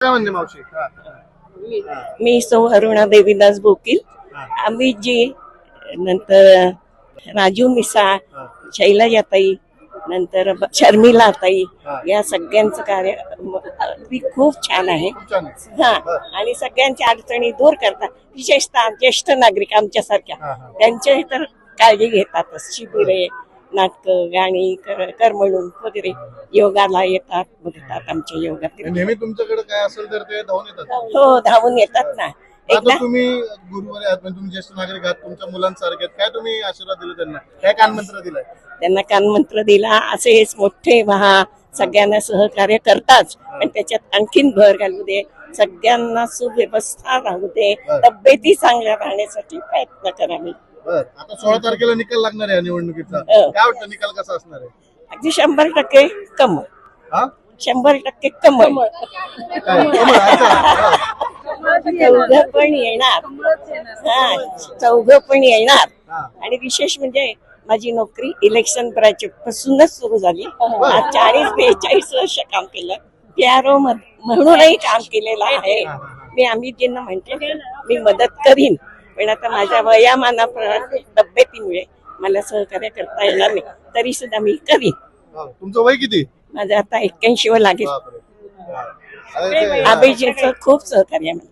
काय म्हणते मावशी. हा. मी सौ अरुणा देवीदास बोकील. आम्ही जी नंतर राजू मिसा शैलजाताई नंतर ब- शर्मिला ताई या सगळ्यांचं कार्य म- अगदी खूप छान आहे. खूप छान आहे. हा. आणि सगळ्यांच्या अडचणी दूर करतात. विशेषतः ज्येष्ठ नागरिक आमच्यासारख्या. हा, हा. त्यांचे तर काळजी घेतातच शिबिरे नाटक गाणी कर- करमणूक वगैरे योगाला येतात बघतात आमच्या योगातील. नेहमी तुमच्याकडे काय असेल तर ते धावून येतात. हो धावून येतात ना. आता एकदा तुम्ही गुरुवारी आहात म्हणजे तुम्ही ज्येष्ठ नागरिक आहात तुमच्या मुलांसारखे आहेत. काय तुम्ही आशीर्वाद दिले त्यांना? काय कानमंत्र दिलाय? त्यांना कानमंत्र दिला. असेच मोठे महा सगळ्यांना सहकार्य करताच पण त्याच्यात आणखीन भर घालू दे. सगळ्यांना सुव्यवस्था राहू दे. तब्येती चांगल्या राहण्यासाठी प्रयत्न करावे बर. आता सोळा तारखेला निकाल लागणार आहे या निवडणुकीचा. हो. काय वाटतं निकाल कसा असणार आहे? अगदी शंभर टक्के कमळ. हा? शंभर टक्के कमळ. काय कमळ, अच्छा. हा. चौघ पण येणार. हा चौघ पण येणार. आणि विशेष म्हणजे माझी नोकरी इलेक्शन ब्रँच पासूनच सुरू झाली. आज चाळीस बेचाळीस वर्ष काम केलं. पीआरओ म्हणूनही काम केलेलं आहे. मी अमितजींना म्हणते मी मदत करीन. पण आता माझ्या वयामानाप्रमाणे तब्येतीमुळे मला सहकार्य करता येणार नाही. तरी सुद्धा मी करीन. तुमचं वय किती? माझं आता एक्क्याऐंशी वर लागेल. बापरे. अरे ते- अभिजीचं खूप सहकार्य मला